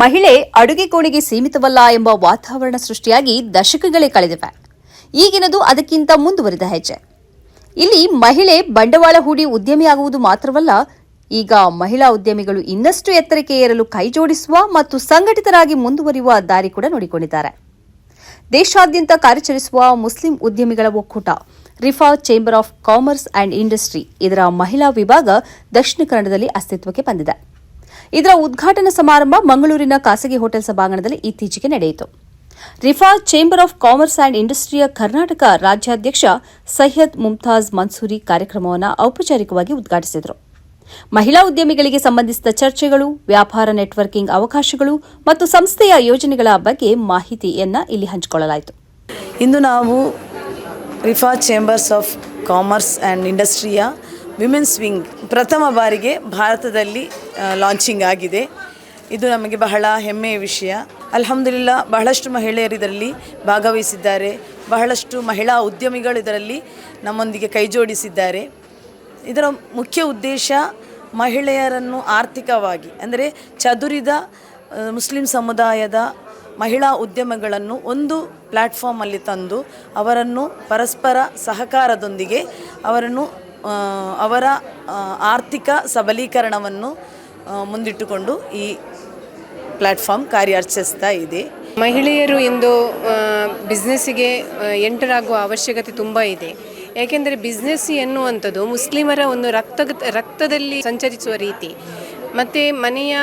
ಮಹಿಳೆ ಅಡುಗೆ ಕೋಣೆಗೆ ಸೀಮಿತವಲ್ಲ ಎಂಬ ವಾತಾವರಣ ಸೃಷ್ಟಿಯಾಗಿ ದಶಕಗಳೇ ಕಳೆದಿವೆ. ಈಗಿನದು ಅದಕ್ಕಿಂತ ಮುಂದುವರಿದ ಹೆಜ್ಜೆ. ಇಲ್ಲಿ ಮಹಿಳೆ ಬಂಡವಾಳ ಹೂಡಿ ಉದ್ಯಮಿಯಾಗುವುದು ಮಾತ್ರವಲ್ಲ, ಈಗ ಮಹಿಳಾ ಉದ್ಯಮಿಗಳು ಇನ್ನಷ್ಟು ಎತ್ತರಕ್ಕೆ ಏರಲು ಕೈಜೋಡಿಸುವ ಮತ್ತು ಸಂಘಟಿತರಾಗಿ ಮುಂದುವರಿಯುವ ದಾರಿ ಕೂಡ ನೋಡಿಕೊಂಡಿದ್ದಾರೆ. ದೇಶಾದ್ಯಂತ ಕಾರ್ಯಾಚರಿಸುವ ಮುಸ್ಲಿಂ ಉದ್ಯಮಿಗಳ ಒಕ್ಕೂಟ, Rifa chamber of commerce and industry, ಇದರ ಮಹಿಳಾ ವಿಭಾಗ ದಕ್ಷಿಣ ಕನ್ನಡದಲ್ಲಿ ಅಸ್ತಿತ್ವಕ್ಕೆ ಬಂದಿದೆ. ಇದರ ಉದ್ಘಾಟನಾ ಸಮಾರಂಭ ಮಂಗಳೂರಿನ ಖಾಸಗಿ ಹೋಟೆಲ್ ಸಭಾಂಗಣದಲ್ಲಿ ಇತ್ತೀಚೆಗೆ ನಡೆಯಿತು. Rifa chamber of commerce and ಇಂಡಸ್ಟ್ರಿಯ Karnataka ರಾಜ್ಯಾಧ್ಯಕ್ಷ ಸೈಯದ್ ಮುಮ್ತಾಜ್ ಮನ್ಸೂರಿ ಕಾರ್ಯಕ್ರಮವನ್ನು ಔಪಚಾರಿಕವಾಗಿ ಉದ್ಘಾಟಿಸಿದರು. ಮಹಿಳಾ ಉದ್ಯಮಿಗಳಿಗೆ ಸಂಬಂಧಿಸಿದ ಚರ್ಚೆಗಳು, ವ್ಯಾಪಾರ ನೆಟ್ವರ್ಕಿಂಗ್ ಅವಕಾಶಗಳು ಮತ್ತು ಸಂಸ್ಥೆಯ ಯೋಜನೆಗಳ ಬಗ್ಗೆ ಮಾಹಿತಿಯನ್ನು ಇಲ್ಲಿ ಹಂಚಿಕೊಳ್ಳಲಾಯಿತು. ಇಂದು ನಾವು Rifa chambers of commerce and ಇಂಡಸ್ಟ್ರಿಯ women's wing ಪ್ರಥಮ ಬಾರಿಗೆ ಭಾರತದಲ್ಲಿ ಲಾಂಚಿಂಗ್ ಆಗಿದೆ. ಇದು ನಮಗೆ ಬಹಳ ಹೆಮ್ಮೆಯ ವಿಷಯ. ಅಲ್ಹಮ್ದುಲಿಲ್ಲ, ಬಹಳಷ್ಟು ಮಹಿಳೆಯರು ಇದರಲ್ಲಿ ಭಾಗವಹಿಸಿದ್ದಾರೆ. ಬಹಳಷ್ಟು ಮಹಿಳಾ ಉದ್ಯಮಿಗಳು ಇದರಲ್ಲಿ ನಮ್ಮೊಂದಿಗೆ ಕೈಜೋಡಿಸಿದ್ದಾರೆ. ಇದರ ಮುಖ್ಯ ಉದ್ದೇಶ ಮಹಿಳೆಯರನ್ನು ಆರ್ಥಿಕವಾಗಿ, ಅಂದರೆ ಚದುರಿದ ಮುಸ್ಲಿಂ ಸಮುದಾಯದ ಮಹಿಳಾ ಉದ್ಯಮಗಳನ್ನು ಒಂದು ಪ್ಲ್ಯಾಟ್ಫಾರ್ಮಲ್ಲಿ ತಂದು ಅವರನ್ನು ಪರಸ್ಪರ ಸಹಕಾರದೊಂದಿಗೆ ಅವರನ್ನು ಅವರ ಆರ್ಥಿಕ ಸಬಲೀಕರಣವನ್ನು ಮುಂದಿಟ್ಟುಕೊಂಡು ಈ ಪ್ಲಾಟ್ಫಾರ್ಮ್ ಕಾರ್ಯಾಚರಿಸ್ತಾ ಇದೆ. ಮಹಿಳೆಯರು ಇಂದು ಬಿಸ್ನೆಸ್ಸಿಗೆ ಎಂಟರ್ ಆಗುವ ಅವಶ್ಯಕತೆ ತುಂಬ ಇದೆ. ಯಾಕೆಂದರೆ ಬಿಸ್ನೆಸ್ ಎನ್ನುವಂಥದ್ದು ಮುಸ್ಲಿಮರ ಒಂದು ರಕ್ತ ರಕ್ತದಲ್ಲಿ ಸಂಚರಿಸುವ ರೀತಿ. ಮತ್ತು ಮನೆಯ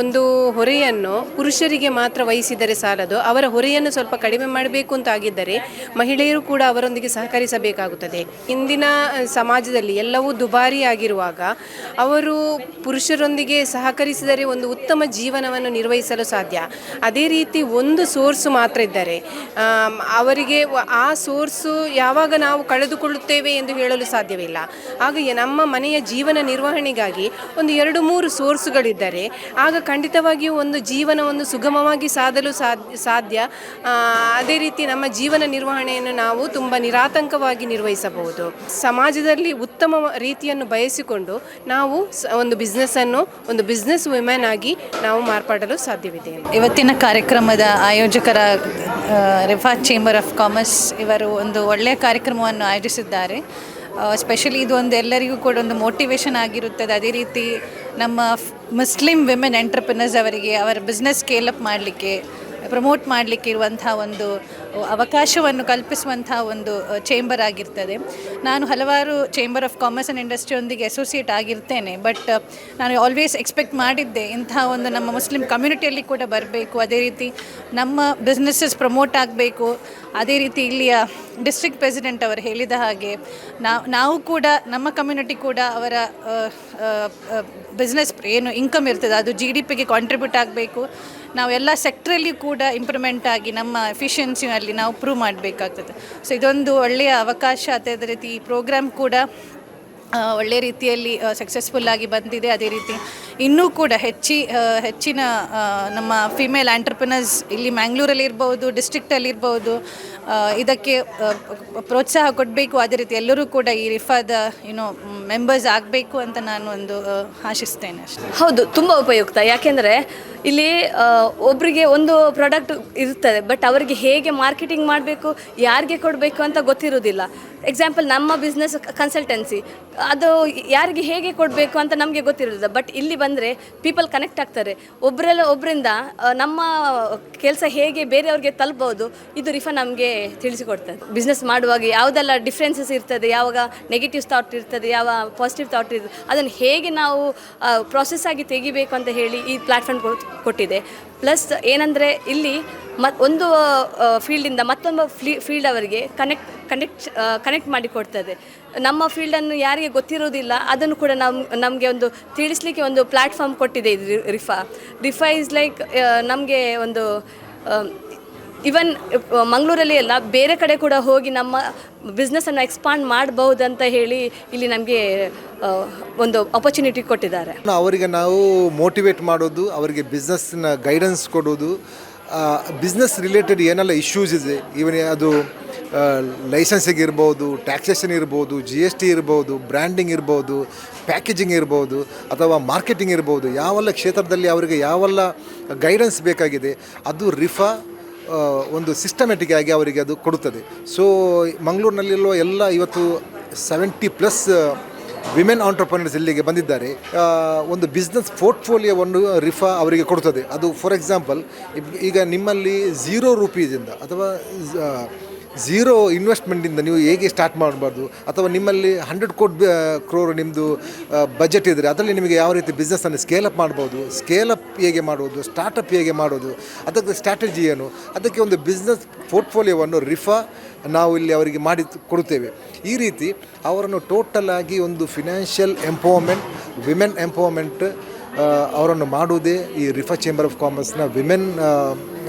ಒಂದು ಹೊರೆಯನ್ನು ಪುರುಷರಿಗೆ ಮಾತ್ರ ವಹಿಸಿದರೆ ಸಾಲದು. ಅವರ ಹೊರೆಯನ್ನು ಸ್ವಲ್ಪ ಕಡಿಮೆ ಮಾಡಬೇಕು ಅಂತ ಆಗಿದ್ದರೆ ಮಹಿಳೆಯರು ಕೂಡ ಅವರೊಂದಿಗೆ ಸಹಕರಿಸಬೇಕಾಗುತ್ತದೆ. ಇಂದಿನ ಸಮಾಜದಲ್ಲಿ ಎಲ್ಲವೂ ದುಬಾರಿ ಆಗಿರುವಾಗ ಅವರು ಪುರುಷರೊಂದಿಗೆ ಸಹಕರಿಸಿದರೆ ಒಂದು ಉತ್ತಮ ಜೀವನವನ್ನು ನಿರ್ವಹಿಸಲು ಸಾಧ್ಯ. ಅದೇ ರೀತಿ ಒಂದು ಸೋರ್ಸ್ ಮಾತ್ರ ಇದ್ದರೆ ಅವರಿಗೆ ಆ ಸೋರ್ಸು ಯಾವಾಗ ನಾವು ಕಳೆದುಕೊಳ್ಳುತ್ತೇವೆ ಎಂದು ಹೇಳಲು ಸಾಧ್ಯವಿಲ್ಲ. ಹಾಗೆಯೇ ನಮ್ಮ ಮನೆಯ ಜೀವನ ನಿರ್ವಹಣೆಗಾಗಿ ಒಂದು ಎರಡು ಮೂರು ಸೋರ್ಸ್ಗಳಿದ್ದರೆ. ಆಗ ಖಂಡಿತವಾಗಿಯೂ ಒಂದು ಜೀವನವನ್ನು ಸುಗಮವಾಗಿ ಸಾಧಲು ಸಾಧ್ಯ. ಅದೇ ರೀತಿ ನಮ್ಮ ಜೀವನ ನಿರ್ವಹಣೆಯನ್ನು ನಾವು ತುಂಬ ನಿರಾತಂಕವಾಗಿ ನಿರ್ವಹಿಸಬಹುದು. ಸಮಾಜದಲ್ಲಿ ಉತ್ತಮ ರೀತಿಯನ್ನು ಬಯಸಿಕೊಂಡು ನಾವು ಒಂದು ಬಿಸ್ನೆಸ್ಸನ್ನು, ಒಂದು ಬಿಸ್ನೆಸ್ ವುಮೆನ್ ಆಗಿ ನಾವು ಮಾರ್ಪಾಡಲು ಸಾಧ್ಯವಿದೆ. ಇವತ್ತಿನ ಕಾರ್ಯಕ್ರಮದ ಆಯೋಜಕರ ರಿಫಾ ಚೇಂಬರ್ ಆಫ್ ಕಾಮರ್ಸ್ ಇವರು ಒಂದು ಒಳ್ಳೆಯ ಕಾರ್ಯಕ್ರಮವನ್ನು ಆಯೋಜಿಸಿದ್ದಾರೆ. ಸ್ಪೆಷಲಿ ಇದು ಒಂದು ಎಲ್ಲರಿಗೂ ಕೂಡ ಒಂದು ಮೋಟಿವೇಶನ್ ಆಗಿರುತ್ತದೆ. ಅದೇ ರೀತಿ ನಮ್ಮ ಮುಸ್ಲಿಂ ವಿಮೆನ್ ಎಂಟರ್ಪ್ರಿನರ್ಸ್ ಅವರಿಗೆ ಅವರ ಬಿಸ್ನೆಸ್ ಸ್ಕೇಲ್ ಅಪ್ ಮಾಡಲಿಕ್ಕೆ ಪ್ರಮೋಟ್ ಮಾಡಲಿಕ್ಕೆ ಇರುವಂಥ ಒಂದು ಅವಕಾಶವನ್ನು ಕಲ್ಪಿಸುವಂಥ ಒಂದು ಚೇಂಬರ್ ಆಗಿರ್ತದೆ. ನಾನು ಹಲವಾರು ಚೇಂಬರ್ ಆಫ್ ಕಾಮರ್ಸ್ ಆ್ಯಂಡ್ ಇಂಡಸ್ಟ್ರಿಯೊಂದಿಗೆ ಅಸೋಸಿಯೇಟ್ ಆಗಿರ್ತೇನೆ ಬಟ್ ನಾನು ಆಲ್ವೇಸ್ ಎಕ್ಸ್ಪೆಕ್ಟ್ ಮಾಡಿದ್ದೆ ಇಂಥ ಒಂದು ನಮ್ಮ ಮುಸ್ಲಿಂ ಕಮ್ಯುನಿಟಿಯಲ್ಲಿ ಕೂಡ ಬರಬೇಕು. ಅದೇ ರೀತಿ ನಮ್ಮ ಬಿಸ್ನೆಸ್ಸಸ್ ಪ್ರಮೋಟ್ ಆಗಬೇಕು. ಅದೇ ರೀತಿ ಇಲ್ಲಿಯ ಡಿಸ್ಟ್ರಿಕ್ಟ್ ಪ್ರೆಸಿಡೆಂಟ್ ಅವರು ಹೇಳಿದ ಹಾಗೆ ನಾವು ನಾವು ಕೂಡ, ನಮ್ಮ ಕಮ್ಯುನಿಟಿ ಕೂಡ ಅವರ ಬಿಸ್ನೆಸ್ ಏನು ಇನ್ಕಮ್ ಇರ್ತದೆ, ಅದು ಜಿ ಡಿ ಪಿಗೆ ಕಾಂಟ್ರಿಬ್ಯೂಟ್ ಆಗಬೇಕು. ನಾವು ಎಲ್ಲ ಸೆಕ್ಟ್ರಲ್ಲಿ ಕೂಡ ಇಂಪ್ರೂವ್ಮೆಂಟ್ ಆಗಿ ನಮ್ಮ ಎಫಿಷಿಯನ್ಸಿನಲ್ಲಿ ನಾವು ಪ್ರೂವ್ ಮಾಡಬೇಕಾಗ್ತದೆ. ಸೊ ಇದೊಂದು ಒಳ್ಳೆಯ ಅವಕಾಶ. ಅದೇ ರೀತಿ ಈ ಪ್ರೋಗ್ರಾಮ್ ಕೂಡ ಒಳ್ಳೆ ರೀತಿಯಲ್ಲಿ ಸಕ್ಸಸ್ಫುಲ್ ಆಗಿ ಬಂದಿದೆ. ಅದೇ ರೀತಿ ಇನ್ನೂ ಕೂಡ ಹೆಚ್ಚಿ ಹೆಚ್ಚಿನ ನಮ್ಮ ಫಿಮೇಲ್ ಆಂಟರ್ಪ್ರಿನರ್ಸ್ ಇಲ್ಲಿ ಮ್ಯಾಂಗ್ಳೂರಲ್ಲಿ ಇರ್ಬೋದು ಡಿಸ್ಟ್ರಿಕ್ಟಲ್ಲಿ ಇರ್ಬೋದು ಇದಕ್ಕೆ ಪ್ರೋತ್ಸಾಹ ಕೊಡಬೇಕು ಅದೇ ರೀತಿ ಎಲ್ಲರೂ ಕೂಡ ಈ ರಿಫಾದ ಏನೋ ಮೆಂಬರ್ಸ್ ಆಗಬೇಕು ಅಂತ ನಾನು ಒಂದು ಆಶಿಸ್ತೇನೆ ಅಷ್ಟೇ. ಹೌದು, ತುಂಬ ಉಪಯುಕ್ತ. ಯಾಕೆಂದರೆ ಇಲ್ಲಿ ಒಬ್ಬರಿಗೆ ಒಂದು ಪ್ರಾಡಕ್ಟ್ ಇರ್ತದೆ ಬಟ್ ಅವರಿಗೆ ಹೇಗೆ ಮಾರ್ಕೆಟಿಂಗ್ ಮಾಡಬೇಕು, ಯಾರಿಗೆ ಕೊಡಬೇಕು ಅಂತ ಗೊತ್ತಿರೋದಿಲ್ಲ ಎಕ್ಸಾಂಪಲ್ ನಮ್ಮ ಬಿಸ್ನೆಸ್ ಕನ್ಸಲ್ಟೆನ್ಸಿ ಅದು ಯಾರಿಗೆ ಹೇಗೆ ಕೊಡಬೇಕು ಅಂತ ನಮಗೆ ಗೊತ್ತಿರೋದಿಲ್ಲ ಬಟ್ ಇಲ್ಲಿ ಬಂದರೆ ಪೀಪಲ್ ಕನೆಕ್ಟ್ ಆಗ್ತಾರೆ. ಒಬ್ಬರೆಲ್ಲ ಒಬ್ಬರಿಂದ ನಮ್ಮ ಕೆಲಸ ಹೇಗೆ ಬೇರೆಯವ್ರಿಗೆ ತಲುಪಬಹುದು, ಇದು ರಿಫಾ ನಮಗೆ ತಿಳಿಸಿಕೊಡ್ತದೆ. ಬಿಸ್ನೆಸ್ ಮಾಡುವಾಗ ಯಾವುದೆಲ್ಲ ಡಿಫ್ರೆನ್ಸಸ್ ಇರ್ತದೆ, ಯಾವಾಗ ನೆಗೆಟಿವ್ ಥಾಟ್ ಇರ್ತದೆ, ಯಾವ ಪಾಸಿಟಿವ್ ಥಾಟ್ ಇರ್ತದೆ, ಅದನ್ನು ಹೇಗೆ ನಾವು ಪ್ರಾಸೆಸ್ ಆಗಿ ತೆಗಿಬೇಕು ಅಂತ ಹೇಳಿ ಈ ಪ್ಲಾಟ್ಫಾರ್ಮ್ ಕೊಟ್ಟಿದೆ. ಪ್ಲಸ್ ಏನಂದರೆ ಇಲ್ಲಿ ಮತ್ ಒಂದು ಫೀಲ್ಡಿಂದ ಮತ್ತೊಂದು ಫ್ಲೀ ಫೀಲ್ಡ್ ಅವರಿಗೆ ಕನೆಕ್ಟ್ ಕನೆಕ್ಟ್ ಕನೆಕ್ಟ್ ಮಾಡಿ ಕೊಡ್ತದೆ. ನಮ್ಮ ಫೀಲ್ಡನ್ನು ಯಾರಿಗೆ ಗೊತ್ತಿರೋದಿಲ್ಲ, ಅದನ್ನು ಕೂಡ ನಮ್, ನಮಗೆ ಒಂದು ತಿಳಿಸ್ಲಿಕ್ಕೆ ಒಂದು ಪ್ಲ್ಯಾಟ್ಫಾರ್ಮ್ ಕೊಟ್ಟಿದೆ ಇದು ರಿಫಾ. ರಿಫಾ ಇಸ್ ಲೈಕ್ ನಮಗೆ ಒಂದು ಇವನ್ ಮಂಗಳೂರಲ್ಲಿ ಎಲ್ಲ ಬೇರೆ ಕಡೆ ಕೂಡ ಹೋಗಿ ನಮ್ಮ ಬಿಸ್ನೆಸ್ಸನ್ನು ಎಕ್ಸ್ಪಾಂಡ್ ಮಾಡಬಹುದು ಅಂತ ಹೇಳಿ ಇಲ್ಲಿ ನಮಗೆ ಒಂದು ಅಪರ್ಚುನಿಟಿ ಕೊಟ್ಟಿದ್ದಾರೆ. ಅವರಿಗೆ ನಾವು ಮೋಟಿವೇಟ್ ಮಾಡೋದು, ಅವರಿಗೆ ಬಿಸ್ನೆಸ್ನ ಗೈಡೆನ್ಸ್ ಕೊಡೋದು ಬಿಸ್ನೆಸ್ ರಿಲೇಟೆಡ್ ಏನೆಲ್ಲ ಇಶ್ಯೂಸ್ ಇದೆ ಇವನ್ ಅದು ಲೈಸೆನ್ಸಿಗೆ ಇರ್ಬೋದು ಟ್ಯಾಕ್ಸೇಷನ್ ಇರ್ಬೋದು ಜಿ ಎಸ್ ಟಿ ಇರ್ಬೋದು ಬ್ರ್ಯಾಂಡಿಂಗ್ ಇರ್ಬೋದು ಪ್ಯಾಕೇಜಿಂಗ್ ಇರ್ಬೋದು, ಅಥವಾ ಮಾರ್ಕೆಟಿಂಗ್ ಇರ್ಬೋದು, ಯಾವೆಲ್ಲ ಕ್ಷೇತ್ರದಲ್ಲಿ ಅವರಿಗೆ ಯಾವೆಲ್ಲ ಗೈಡೆನ್ಸ್ ಬೇಕಾಗಿದೆ, ಅದು ರಿಫಾ ಒಂದು ಸಿಸ್ಟಮೆಟಿಕ್ ಆಗಿ ಅವರಿಗೆ ಅದು ಕೊಡುತ್ತದೆ. ಸೊ ಮಂಗಳೂರಿನಲ್ಲಿರುವ ಎಲ್ಲ ಇವತ್ತು ಸೆವೆಂಟಿ ಪ್ಲಸ್ ವಿಮೆನ್ ಆಂಟ್ರಪ್ರನರ್ಸ್ ಇಲ್ಲಿಗೆ ಬಂದಿದ್ದಾರೆ. ಒಂದು ಬಿಸ್ನೆಸ್ ಪೋರ್ಟ್ಫೋಲಿಯೋವನ್ನು ರಿಫಾ ಅವರಿಗೆ ಕೊಡುತ್ತದೆ. ಅದು ಫಾರ್ ಎಕ್ಸಾಂಪಲ್ ಈಗ ನಿಮ್ಮಲ್ಲಿ ಝೀರೋ ರುಪೀಸಿಂದ ಅಥವಾ ಝೀರೋ ಇನ್ವೆಸ್ಟ್ಮೆಂಟಿಂದ ನೀವು ಹೇಗೆ ಸ್ಟಾರ್ಟ್ ಮಾಡಬಾರ್ದು? ಅಥವಾ ನಿಮ್ಮಲ್ಲಿ ಹಂಡ್ರೆಡ್ ಕೋಟ್ ಕ್ರೋರ್ ನಿಮ್ಮದು ಬಜೆಟ್ ಇದ್ದರೆ ಅದರಲ್ಲಿ ನಿಮಗೆ ಯಾವ ರೀತಿ ಬಿಸ್ನೆಸ್ಸನ್ನು ಅಪ್ ಮಾಡ್ಬೋದು? ಸ್ಕೇಲಪ್ ಹೇಗೆ ಮಾಡೋದು ಸ್ಟಾರ್ಟಪ್ ಹೇಗೆ ಮಾಡೋದು? ಅದಕ್ಕೆ ಸ್ಟ್ರಾಟಜಿ ಏನು? ಅದಕ್ಕೆ ಒಂದು ಬಿಸ್ನೆಸ್ ಪೋರ್ಟ್ಫೋಲಿಯೋವನ್ನು ರಿಫಾ ನಾವು ಇಲ್ಲಿ ಅವರಿಗೆ ಮಾಡಿ ಕೊಡುತ್ತೇವೆ. ಈ ರೀತಿ ಅವರನ್ನು ಟೋಟಲ್ ಆಗಿ ಒಂದು ಫಿನಾನ್ಷಿಯಲ್ ಎಂಪವರ್ಮೆಂಟ್ ವಿಮೆನ್ ಎಂಪವರ್ಮೆಂಟ್ ಅವರನ್ನು ಮಾಡುವುದೇ ಈ ರಿಫಾ ಚೇಂಬರ್ ಆಫ್ ಕಾಮರ್ಸ್ನ ವಿಮೆನ್